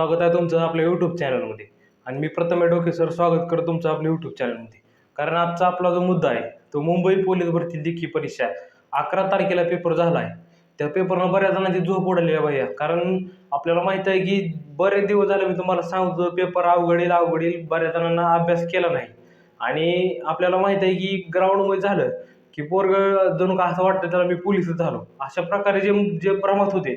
स्वागत आहे तुमचं आपल्या यूट्यूब चॅनलमध्ये आणि मी प्रथम डोके सर स्वागत करतो तुमचं आपल्या यूट्यूब चॅनलमध्ये कारण आजचा आपला जो मुद्दा आहे तो मुंबई पोलीस भरती लेखी परीक्षा अकरा तारखेला पेपर झाला आहे त्या पेपरनं बऱ्याच जणांची झोप उडाली आहे भैया. कारण आपल्याला माहीत आहे की बरेच दिवस झाले मी तुम्हाला सांगतो पेपर अवघडील अवघडील बऱ्याच जणांना अभ्यास केला नाही. आणि आपल्याला माहीत आहे की ग्राउंडमध्ये झालं की पोरग जणू का असं वाटतं त्याला मी पोलीसच झालो. अशा प्रकारे जे जे प्रमात होते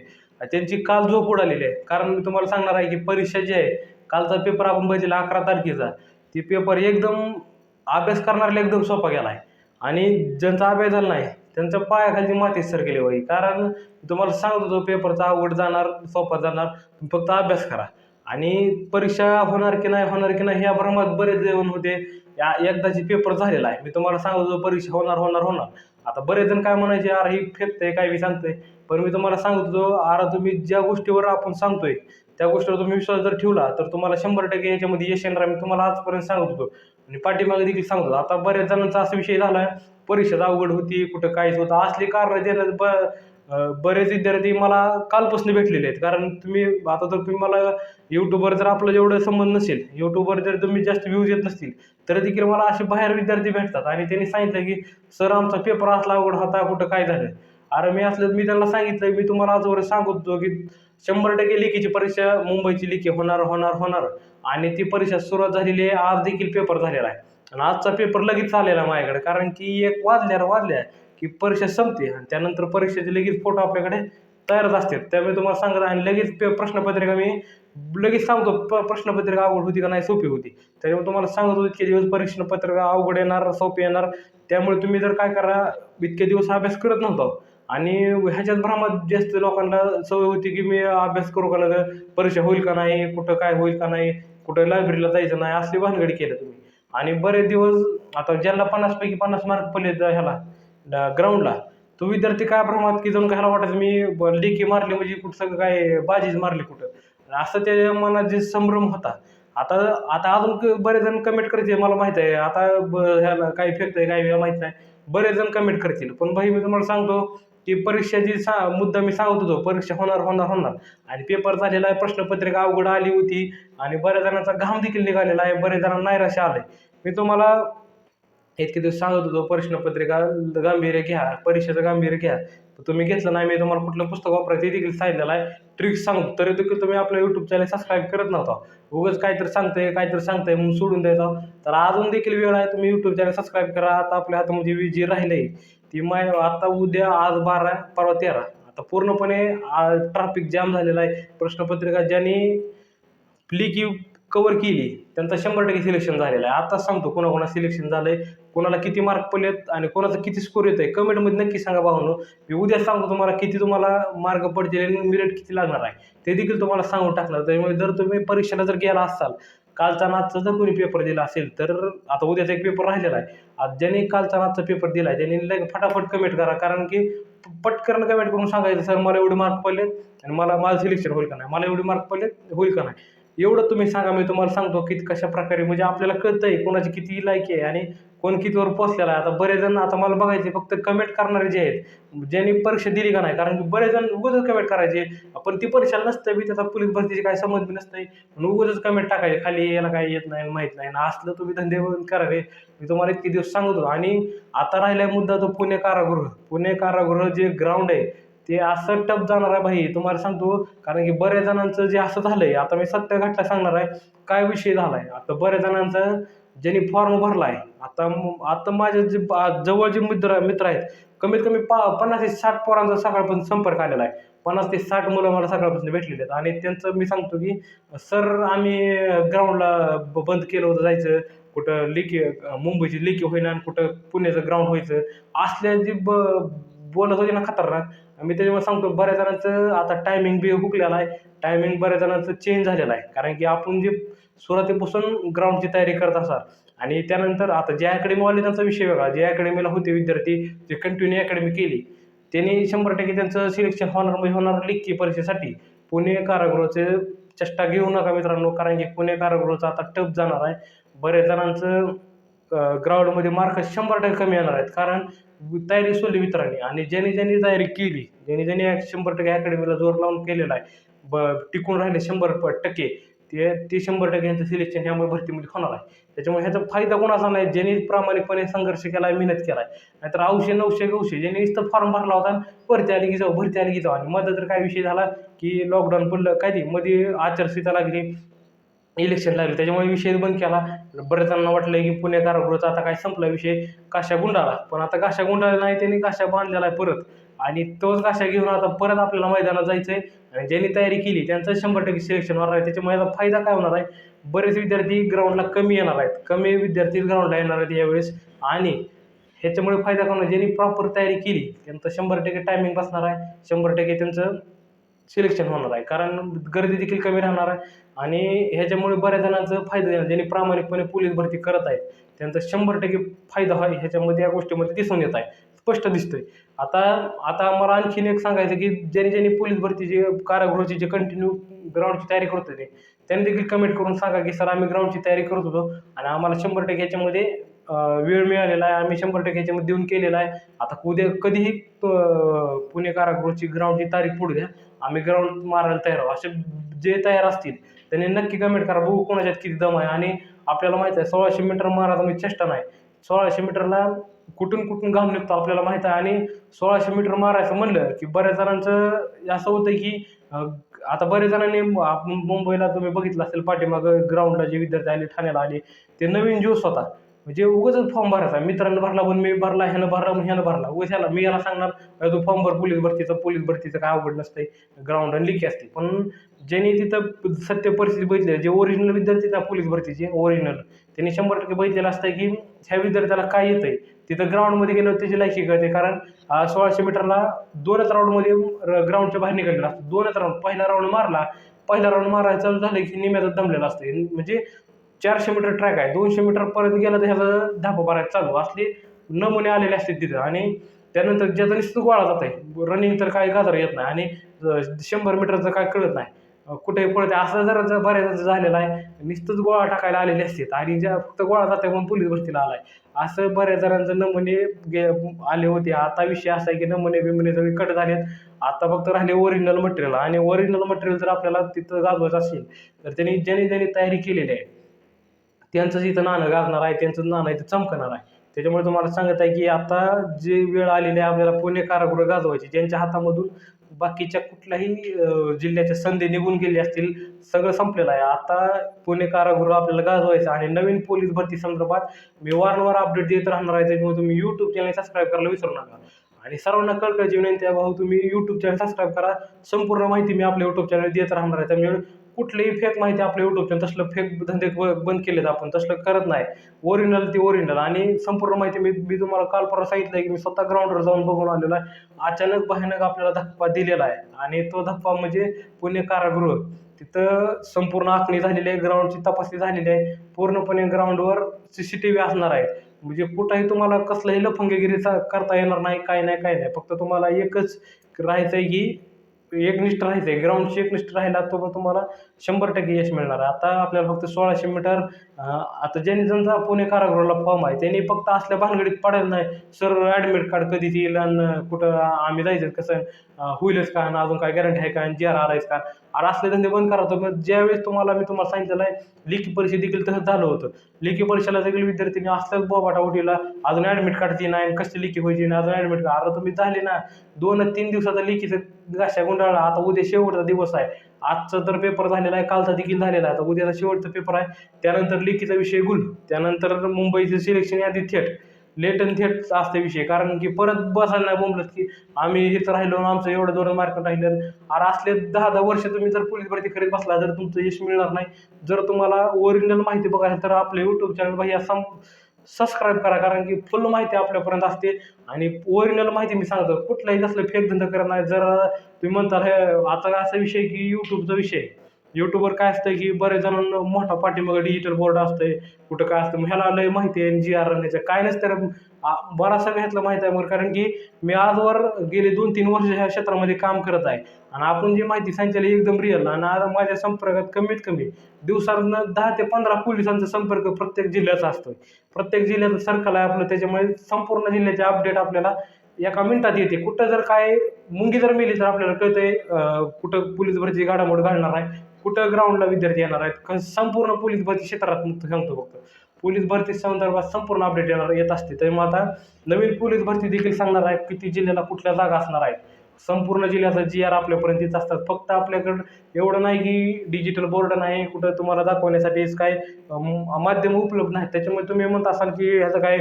त्यांची काल झोप उडालेली आहे. कारण मी तुम्हाला सांगणार आहे की परीक्षा जी आहे कालचा पेपर आपण बघितला अकरा तारखेचा ती पेपर एकदम अभ्यास करणाऱ्याला एकदम सोपा गेला आहे. आणि ज्यांचा अभ्यास झाला नाही त्यांच्या पायाखाली मातीच सर गेली कारण तुम्हाला सांगतो होतो पेपरचा आवड जाणार सोपा जाणार फक्त अभ्यास करा. आणि परीक्षा होणार की नाही होणार की नाही या भ्रमात बरेच जेवण होते. या एकदाची पेपर झालेला आहे. मी तुम्हाला सांगतो परीक्षा होणार होणार होणार. आता बरेच जण काय म्हणायचे अरे ही फेकतंय काय मी सांगतोय. पण मी तुम्हाला सांगतो अरे तुम्ही ज्या गोष्टीवर आपण सांगतोय त्या गोष्टीवर तुम्ही विश्वास जर ठेवला तर तुम्हाला शंभर टक्के याच्यामध्ये यश येणार मी तुम्हाला आजपर्यंत सांगत होतो. आणि पाठीमागे देखील सांगत होतो. आता बऱ्याच जणांचा असा विषय झाला आहे परीक्षा अवघड होती कुठं काहीच होतं. असली कारण देण्यात ब बरेच विद्यार्थी मला कालपासून भेटलेले आहेत. कारण तुम्ही आता तर तुम्ही मला यूट्यूबवर जर आपलं जेवढं संबंध नसेल यूट्यूबवर जर तुम्ही जास्त व्ह्यूज येत नसतील तर देखील मला असे बाहेर विद्यार्थी भेटतात. आणि त्यांनी सांगितलं की सर आमचा पेपर असला अवघड होता कुठं काय झालं? अरे मी असलं मी त्यांना सांगितलं मी तुम्हाला आजवर सांगतो होतो की शंभर टक्के लेखीची परीक्षा मुंबईची लेखी होणार होणार होणार. आणि ती परीक्षा सुरुवात झालेली आहे आज देखील पेपर झालेला आहे. आणि आजचा पेपर लगेच आलेला आहे माझ्याकडे कारण की एक वाजल्या वाजल्या. की परीक्षा संपते आणि त्यानंतर परीक्षेचे लगेच फोटो आपल्याकडे तयारच असतात. त्यामुळे तुम्हाला सांगत आणि लगेच पे प्रश्नपत्रिका मी लगेच सांगतो प प्रश्नपत्रिका अवघड होती का नाही सोपी होती. त्याच्यामुळे तुम्हाला सांगत इतके दिवस प्रश्नपत्रिका अवघड येणार सोपी येणार. त्यामुळे तुम्ही जर काय करा इतके दिवस अभ्यास करत नव्हता. आणि ह्याच्यात भ्रमात जास्त लोकांना सवय होती की मी अभ्यास करू का नाही परीक्षा होईल का नाही कुठं काय होईल का नाही कुठं लायब्ररीला जायचं नाही असली भानगडी केलं तुम्ही. आणि बरेच दिवस आता ज्यांना पन्नासपैकी पन्नास मार्क पडले ह्याला ग्राउंडला तो विद्यार्थी काय प्रमाणात की जाऊन ह्याला वाटायचं? मी ब- लेखी मारली म्हणजे कुठं सगळं काय बाजीच मारली कुठं? असं त्याच्या मनात जे संभ्रम होता. आता आता अजून क- बरेच जण कमेंट करतील मला माहीत आहे. आता ब- ह्याला काय फेकतंय काय माहीत नाही. बरेच जण कमेंट करतील. पण भाई मी तुम्हाला सांगतो की परीक्षाची सा मुद्दा मी सांगत होतो परीक्षा होणार होणार होणार. आणि पेपर झालेला आहे प्रश्नपत्रिका अवघड आली होती. आणि बऱ्याच जणांचा घाम देखील निघालेला आहे बरेच जणांना नैराश्य आलंय मी तुम्हाला इतके दिवस सांगत होतो प्रश्नपत्रिका गांभीर्य घ्या परीक्षेचं गांभीर्य घ्या. तर तुम्ही घेतलं नाही मी तुम्हाला कुठलं पुस्तक वापरायचं देखील सांगितलेलं आहे. ट्रिक्स सांगतो तरी देखील तुम्ही आपलं यूट्यूब चॅनल सबस्क्राईब करत नव्हता. उगाच काहीतरी सांगतंय काहीतरी सांगतंय म्हणून सोडून द्यायचा. तर अजून देखील वेळ आहे तुम्ही यूट्यूब चॅनल सबस्क्राईब करा. आता आपल्या हातामध्ये म्हणजे वी जी राहिलंय ती माय आता उद्या आज बारा परवा तेरा. आता पूर्णपणे ट्रॅफिक जाम झालेला आहे. प्रश्नपत्रिका ज्यांनी लेखी कवर केली त्यांचा शंभर टक्के सिलेक्शन झालेलं आहे. आताच सांगतो कोणाकोणा सिलेक्शन झालं आहे कोणाला किती मार्क पडलेत आणि कोणाचा किती स्कोर आहे कमेंटमध्ये नक्की सांगा भावनो. मी उद्या सांगतो तुम्हाला किती तुम्हाला मार्क पडतील आणि मिरिट किती लागणार आहे. ते देखील तुम्हाला सांगून टाकणार त्यामुळे जर तुम्ही परीक्षेला जर गेला असाल कालचा नाचचा जर कोणी पेपर दिला असेल तर आता उद्याचा एक पेपर राहिलेला आहे. आज ज्यांनी कालचा नाचचा पेपर दिला आहे त्यांनी लाईक फटाफट कमेंट करा. कारण की पटकन कमेंट करून सांगायचं सर मला एवढे मार्क पडलेत आणि मला माझं सिलेक्शन होईल का नाही? मला एवढे मार्क पडलेत होईल का नाही? एवढं तुम्ही सांगा मी तुम्हाला सांगतो की कशा प्रकारे म्हणजे आपल्याला कळतं आहे कोणाची किती लायकी आहे आणि कोण कितीवर पोचलेला आहे. आता बरेच जण आता मला बघायचे फक्त कमेंट करणारे जे आहेत ज्यांनी परीक्षा दिली का नाही कारण की बरेच जण उगाच कमेंट करायचे. पण ती परीक्षा नसतं बी त्याचा पोलीस भरतीची काय समज बी नसते पण उगाच कमेंट टाकायचे खाली याला काय येत नाही माहीत नाही. ना असलं तुम्ही धंदे बंद करा रे. मी तुम्हाला इतके दिवस सांगतो आणि आता राहिला मुद्दा तो पुणे कारागृह. पुणे कारागृह जे ग्राउंड आहे ते असं टप जाणार आहे भाई. तुम्हाला सांगतो कारण की बऱ्याच जणांचं जे असं झालंय आता मी सत्य घटना सांगणार आहे काय विषय झालाय? आता बऱ्याच जणांचं ज्यांनी फॉर्म भरला आहे आता आता माझे जे बा- जवळचे मित्र मित्र आहेत कमीत कमी पा पन्नास ते साठ पोरांचा सकाळपासून संपर्क आलेला आहे. पन्नास ते साठ मुलं मला सकाळपासून भेटलेली आहेत. आणि त्यांचं मी सांगतो की सर आम्ही ग्राउंडला बंद केलं होतं जायचं. कुठं लेखी मुंबईची लेखी होईना आणि कुठं पुण्याचं ग्राउंड व्हायचं. असल्या जी ब बोलत होती ना खतरनाक मी त्याच्यामुळे सांगतो बऱ्याच जणांचं आता टायमिंग बी हुकलेला आहे. टायमिंग बऱ्याच जणांचं चेंज झालेलं आहे. कारण की आपण जे सुरुवातीपासून ग्राउंडची तयारी करत असाल आणि त्यानंतर आता ज्या अकॅडमीवाले त्यांचा विषय वेगळा ज्या अकॅडमीला होते विद्यार्थी जे कंटिन्यू अकॅडमी केली त्यांनी शंभर टक्के त्यांचं सिलेक्शन होणार म्हणजे होणार लिखी परीक्षेसाठी. पुणे कारागृहाचे चेष्टा घेऊ नका मित्रांनो कारण की पुणे कारागृहाचं आता टप जाणार आहे. बऱ्याच जणांचं ग्राउंडमध्ये मार्क शंभर टक्के कमी येणार आहेत. कारण तयारी सोडली मित्रांनी. आणि ज्याने ज्यांनी तयारी केली ज्याने ज्यांनी शंभर टक्के अकॅडमीला जोर लावून केलेला आहे ब टिकून राहिले शंभर प टक्के ते ते शंभर टक्के यांचं सिलेक्शन ह्यामुळे भरतीमध्ये म्हणजे होणार आहे. त्याच्यामुळे ह्याचा फायदा कोणाचा नाही ज्यांनी प्रामाणिकपणे संघर्ष केला आहे मेहनत केला आहे. नाहीतर औषध नऊशे गवशे ज्यांनी नुसतं फॉर्म भरला होता आणि भरती आली की जाऊ भरती आली की जाऊ. आणि मध्ये तर काय विषय झाला की लॉकडाऊन पडलं काय ती मध्ये आचारसंहिता लागली इलेक्शन लागले. त्याच्यामुळे विषय बंद केला. बऱ्याच वाटलं की पुणे कारागृहाचा आता काय संपला विषय? काशा गुंडाळा पण आता काशा गुंडाळा नाही त्यांनी काशा बांधलेला आहे परत. आणि तोच काशा घेऊन आता परत आपल्याला मैदानात जायचं आहे आणि ज्यांनी तयारी केली त्यांचं शंभर टक्के सिलेक्शन होणार आहे. त्याच्यामुळे याचा फायदा काय होणार आहे? बरेच विद्यार्थी ग्राउंडला कमी येणार आहेत. कमी विद्यार्थी ग्राउंडला येणार आहेत यावेळेस. आणि ह्याच्यामुळे फायदा काय होणार? ज्यांनी प्रॉपर तयारी केली त्यांचं शंभर टक्के टायमिंग बसणार आहे. शंभर टक्के त्यांचं सिलेक्शन होणार आहे. कारण गर्दी देखील कमी राहणार आहे. आणि ह्याच्यामुळे बऱ्याच जणांचं फायदा देणार ज्यांनी प्रामाणिकपणे पोलीस भरती करत आहेत त्यांचा शंभर टक्के फायदा आहे ह्याच्यामध्ये या गोष्टीमध्ये दिसून येत आहे. स्पष्ट दिसतोय. आता आता मला आणखीन एक सांगायचं की ज्यांनी ज्यांनी पोलीस भरतीची कारागृहाची जे कंटिन्यू ग्राउंडची तयारी करत होते त्यांनी देखील कमेंट करून सांगा की सर आम्ही ग्राउंडची तयारी करत होतो आणि आम्हाला शंभर टक्के ह्याच्यामध्ये वेळ मिळालेला आहे. आम्ही शंभर टक्के याच्यामध्ये देऊन केलेला आहे. आता उद्या कधीही पुणे कारागृहाची ग्राउंडची तारीख पुढे द्या. आम्ही ग्राउंड मारायला तयार आहोत. असे जे तयार असतील त्यांनी नक्की कमेंट करा. बघू कोणाच्यात किती दम आहे. आणि आपल्याला माहीत आहे सोळाशे मीटर मारायचा मी चेष्टा नाही. सोळाशे मीटरला कुठून कुठून घाम निघतो आपल्याला माहीत आहे. आणि सोळाशे मीटर मारायचं म्हणलं की बऱ्याच जणांचं असं होतं की आता बऱ्याच जणांनी मुंबईला तुम्ही बघितलं असेल पाठीमागं ग्राउंडला जे विद्यार्थी आले ठाण्याला आले ते नवीन जोश होता. म्हणजे उगाच फॉर्म भरायचा. मित्रांनी भरला पण मी भरला ह्यानं भरला पण ह्यानं भरला. उगाच ह्याला मी याला सांगणार तू फॉर्म भर पोलीस भरतीचा पोलीस भरतीचं काय अवघड नसतंय. ग्राउंड आणि लिखी असते. पण ज्यांनी तिथं सत्य परिस्थिती बघितली जे ओरिजिनल विद्यार्थी त्या पोलीस भरतीचे ओरिजिनल त्यांनी शंभर टक्के बघितलेलं असतं की ह्या विद्यार्थ्याला काय येतंय. तिथं ग्राउंडमध्ये गेल्यावर त्याची लायकी कळते. कारण सोळाशे मीटरला दोनच राऊंडमध्ये ग्राउंडच्या बाहेर निघालेला असतो. दोनच राऊंड पहिला राऊंड मारला. पहिला राऊंड मारायचा चालू झालं की निम्यातच दमलेला असते. म्हणजे चारशे मीटर ट्रॅक आहे. दोनशे मीटर परत गेला तर ह्याचा धापा भरायला चालू. असले नमुने आलेले असते तिथं. आणि त्यानंतर ज्याचा निश्चित गोळा जात आहे रनिंग तर काही गाजर येत नाही आणि शंभर मीटरचं काय कळत नाही. कुठे पळते असं जर बऱ्याच झालेलं आहे. नुसतंच गोळा टाकायला आलेले असतात. आणि ज्या फक्त गोळा जाते म्हणून पोलीस भरतीला आलाय. असं बऱ्याच जणांचं नमुने गे आले होते. आता विषय असा आहे की नमुने बिमुने सगळे कट झालेत. आता फक्त राहिले ओरिजिनल मटेरियल आणि ओरिजिनल मटेरियल जर आपल्याला तिथं गाजवायचं असेल तर त्यांनी ज्याने ज्याने तयारी केलेली आहे त्यांचं जिथं नाणं गाजणार आहे त्यांचं नाणं इथं चमकणार आहे. त्याच्यामुळे तुम्हाला सांगत आहे की आता जे वेळ आलेली आहे आपल्याला पुणे कारागृह गाजवायची ज्यांच्या हातामधून बाकीच्या कुठल्याही जिल्ह्याच्या संधी निघून गेले असतील सगळं संपलेलं आहे. आता पुणे कारागृह आपल्याला गाजवायचं आणि नवीन पोलीस भरती संदर्भात मी वारंवार अपडेट देत राहणार आहे. त्याच्यामुळे तुम्ही यूट्यूब चॅनल सबस्क्राईब करायला विसरू नका. आणि सर्वांना कळकळची विनंती आहे. भाऊ तुम्ही यूट्यूब चॅनल सबस्क्राईब करा. संपूर्ण माहिती मी आपल्या यूट्यूब चॅनल देत राहणार आहे. त्यामुळे कुठलीही फेक माहिती आपल्या यूट्यूब चॅनल तसलं फेक धंदे बंद केलेत आपण. तसलं करत नाही. ओरिजिनल ते ओरिजिनल आणि संपूर्ण माहिती मी मी तुम्हाला काल परवा सांगितलं की मी स्वतः ग्राउंडवर जाऊन बघून आलेलो आहे. अचानक भयानक आपल्याला धप्पा दिलेला आहे. आणि तो धप्पा म्हणजे पुणे कारागृह. तिथं संपूर्ण आखणी झालेली आहे. ग्राउंडची तपासणी झालेली आहे. पूर्णपणे ग्राउंडवर सी सी टी व्ही असणार आहे. म्हणजे कुठंही तुम्हाला कसलंही लफंगेगिरीचा करता येणार नाही काय नाही काय नाही. फक्त तुम्हाला एकच राहायचं आहे की एकनिष्ठ राहायचं आहे. ग्राउंडशी एकनिष्ठ राहिला तो तुम्हाला शंभर टक्के यश मिळणार आहे. आता आपल्याला फक्त सोळाशे मीटर आता ज्यांनी ज्यांचा पुणे कारागृहाला फॉर्म आहे त्यांनी फक्त असल्या भानगडीत पडायला नाही. सर ॲडमिट कार्ड कधी येईल आणि कुठं आम्ही जायचं? कसं? होईलच का? आणि अजून काय गॅरंटी आहे का? आणि जी आर आर आहेस का? आणि असले धंदे बंद करा. तर मग ज्यावेळेस तुम्हाला मी तुम्हाला सांगितलेलं आहे लेखी परीक्षा देखील तसंच झालं होतं. लेखी परीक्षेला सगळे विद्यार्थ्यांनी असल्याच बोबाटा उठीला अजून ॲडमिट कार्डची नाही आणि कसली लेखी व्हायची? नाही अजून ॲडमिट कार्ड आता तुम्ही झाले ना दोन तीन दिवसाचा लेखीचं गाशा कळला आता उद्या शेवटचा दिवस आहे. आजचा तर पेपर झालेला आहे कालचा देखील झालेला आहे. आता उद्याचा शेवटचा पेपर आहे. त्यानंतर लेखीचा विषय गुल त्यानंतर मुंबईचं सिलेक्शन यादी थेट. लेट अँड थेट असते विषय. कारण की परत बसायला नाही बोंबलत की आम्ही हेच राहिलो आणि आमचं एवढं दोन मार्क राहिलं. आणि असले दहा दहा वर्ष तुम्ही जर पोलीस भरती करीत बसला तर तुमचं यश मिळणार नाही. जर तुम्हाला ओरिजिनल माहिती बघायला तर आपले यूट्यूब चॅनल भैया सम सबस्क्राईब करा कारण की फुल माहिती आपल्यापर्यंत असते. आणि ओरिजिनल माहिती मी सांगतो कुठलाही कसलं फेक धंदा करत नाही. जर तुम्ही म्हणता हे आता असा विषय की यूट्यूबचा विषय यूट्यूबवर काय असतं की बरेच जणांना मोठा पाठिंबा डिजिटल बोर्ड असतंय कुठं काय असतं मग ह्याला लय माहिती आहे जी आर राहण्याचं. काय नसतं तर बराचसा ह्यातलं माहिती आहे मग कारण की मी आजवर गेले दोन तीन वर्ष ह्या क्षेत्रामध्ये काम करत आहे. आणि आपण जी माहिती सांगितली एकदम रिअल आणि आज माझ्या संपर्कात कमीत कमी दिवसानं दहा ते पंधरा पोलिसांचा संपर्क प्रत्येक जिल्ह्याचा असतो प्रत्येक जिल्ह्याचं सर्कल आहे आपलं त्याच्यामुळे संपूर्ण जिल्ह्याचे अपडेट आपल्याला एका मिनिटात येते. कुठं जर काय मुंगी जर मेली तर आपल्याला कळतंय कुठं पोलीस भरती घडामोड घालणार आहे कुठं ग्राउंडला विद्यार्थी येणार आहेत? संपूर्ण पोलीस भरती क्षेत्रात सांगतो फक्त. पोलीस भरती संदर्भात संपूर्ण अपडेट येणार येत असते. त्यामुळे आता नवीन पोलीस भरती देखील सांगणार आहे किती जिल्ह्याला कुठल्या जागा असणार आहेत. संपूर्ण जिल्ह्याचा जी आर आपल्यापर्यंत येत असतात. फक्त आपल्याकडं एवढं नाही की डिजिटल बोर्ड नाही कुठं तुम्हाला दाखवण्यासाठी काय माध्यम उपलब्ध नाही त्याच्यामुळे तुम्ही म्हणत असाल की ह्याचं काय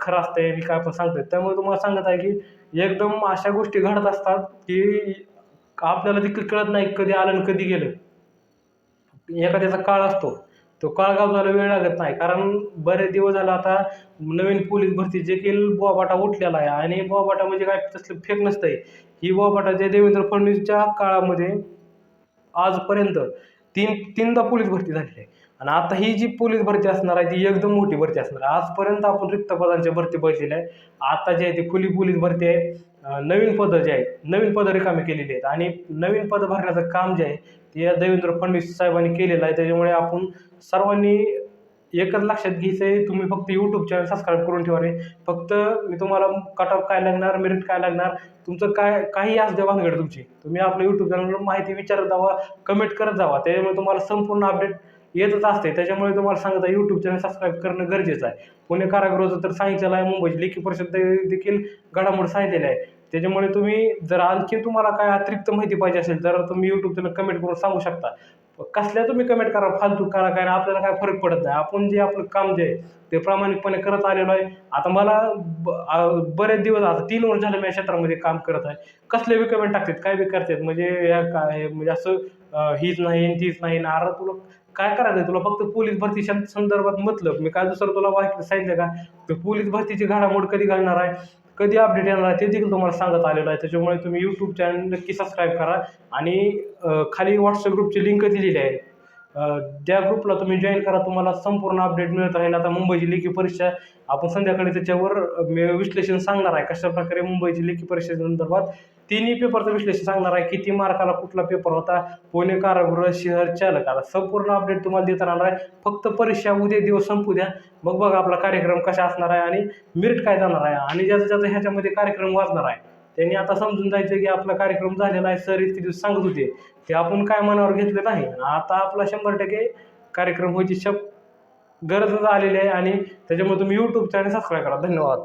खरं असतंय मी काय पण सांगतोय. त्यामुळे तुम्हाला सांगत आहे की एकदम अशा गोष्टी घडत असतात की आपल्याला देखील कळत नाही कधी आलं आणि कधी गेलं. एखाद्याचा काळ असतो? तो काळ गावजायला वेळ लागत नाही. कारण बरेच दिवस झालं आता नवीन पोलीस भरती देखील बोबाटा उठलेला आहे. आणि बोबाटा म्हणजे काय? तसलं फेक नसतंय. ही बोबाटा जे देवेंद्र फडणवीसच्या काळामध्ये आजपर्यंत तीन तीनदा पोलीस भरती झालेली आहे. आणि आता ही जी पोलीस भरती असणार आहे ती एकदम मोठी भरती असणार आहे. आजपर्यंत आपण रिक्त पदांच्या भरती बघितलेल्या आहे आता जी आहे ती खुली पोलीस भरती आहे. नवीन पदं जे आहेत नवीन पदं रिकामी केलेली आहेत. आणि नवीन पदं भरण्याचं काम जे आहे ते या देवेंद्र फडणवीस साहेबांनी केलेलं आहे. त्याच्यामुळे आपण सर्वांनी एकच लक्षात घ्यायचं आहे तुम्ही फक्त यूट्यूब चॅनल सबस्क्राईब करून ठेवा रे. फक्त मी तुम्हाला कट ऑफ काय लागणार मेरिट काय लागणार तुमचं काय काही असू द्या भानगड तुमची. तुम्ही आपलं यूट्यूब चॅनलवर माहिती विचारत जावा कमेंट करत जावा. त्याच्यामुळे तुम्हाला संपूर्ण अपडेट येतच असते त्याच्यामुळे तुम्हाला सांगत आहे यूट्यूब चॅनल सबस्क्राईब करणं गरजेचं आहे. पुणे कारागृहाचं तर सांगितलेलं आहे मुंबईची लेखी परिषद देखील घडामोड सांगितलेलं आहे. त्याच्यामुळे तुम्ही जर आणखी तुम्हाला काय अतिरिक्त माहिती पाहिजे असेल तर तुम्ही यूट्यूब चॅनल कमेंट करून सांगू शकता. कसल्या तुम्ही कमेंट करा फालतू करा काय आपल्याला काय फरक पडत नाही. आपण जे आपलं काम जे आहे ते प्रामाणिकपणे करत आलेलो आहे. आता मला ब- बरेच दिवस आता तीन वर्ष झाले मी या क्षेत्रामध्ये काम करत आहे. कसले बी कमेंट टाकतात काय बी करतात म्हणजे या काय म्हणजे असं हीच नाही तीच नाही ना अरे तुला काय करायचं तुला? फक्त पोलीस भरती संदर्भात मतलब मी काय दुसरं तुला वाक्य सांगितलं का? पोलीस भरतीची घडामोड कधी घालणार आहे? कधी अपडेट येणार आहे? ते देखील तुम्हाला सांगत आलेलं आहे. त्याच्यामुळे तुम्ही यूट्यूब चॅनल नक्की सबस्क्राईब करा. आणि खाली व्हॉट्सअप ग्रुपची लिंक दिलेली आहे. त्या ग्रुपला तुम्ही जॉईन करा तुम्हाला संपूर्ण अपडेट मिळत राहील. आता मुंबईची लेखी परीक्षा आपण संध्याकाळी त्याच्यावर विश्लेषण सांगणार आहे. कशा प्रकारे मुंबईची लेखी परीक्षेसंदर्भात तिन्ही पेपरचं विश्लेषण सांगणार आहे. किती मार्काला कुठला पेपर होता पुणे कारागृह शहर चालकाला संपूर्ण अपडेट तुम्हाला देत राहणार आहे. फक्त परीक्षा उद्या दिवस संपू द्या. मग बघा आपला कार्यक्रम कसा असणार आहे आणि मिरट काय जाणार आहे. आणि ज्याचं ज्याचं ह्याच्यामध्ये कार्यक्रम वाजणार आहे. त्यांनी आता समजून जायचं की आपला कार्यक्रम झालेला आहे सर इतके दिवस सांगत होते. ते आपण काय मनावर घेतलं नाही. आता आपला शंभर टक्के कार्यक्रम व्हायची शब गरजच आलेली आहे आणि त्याच्यामुळे तुम्ही यूट्यूब चॅनल सबस्क्राईब करा. धन्यवाद.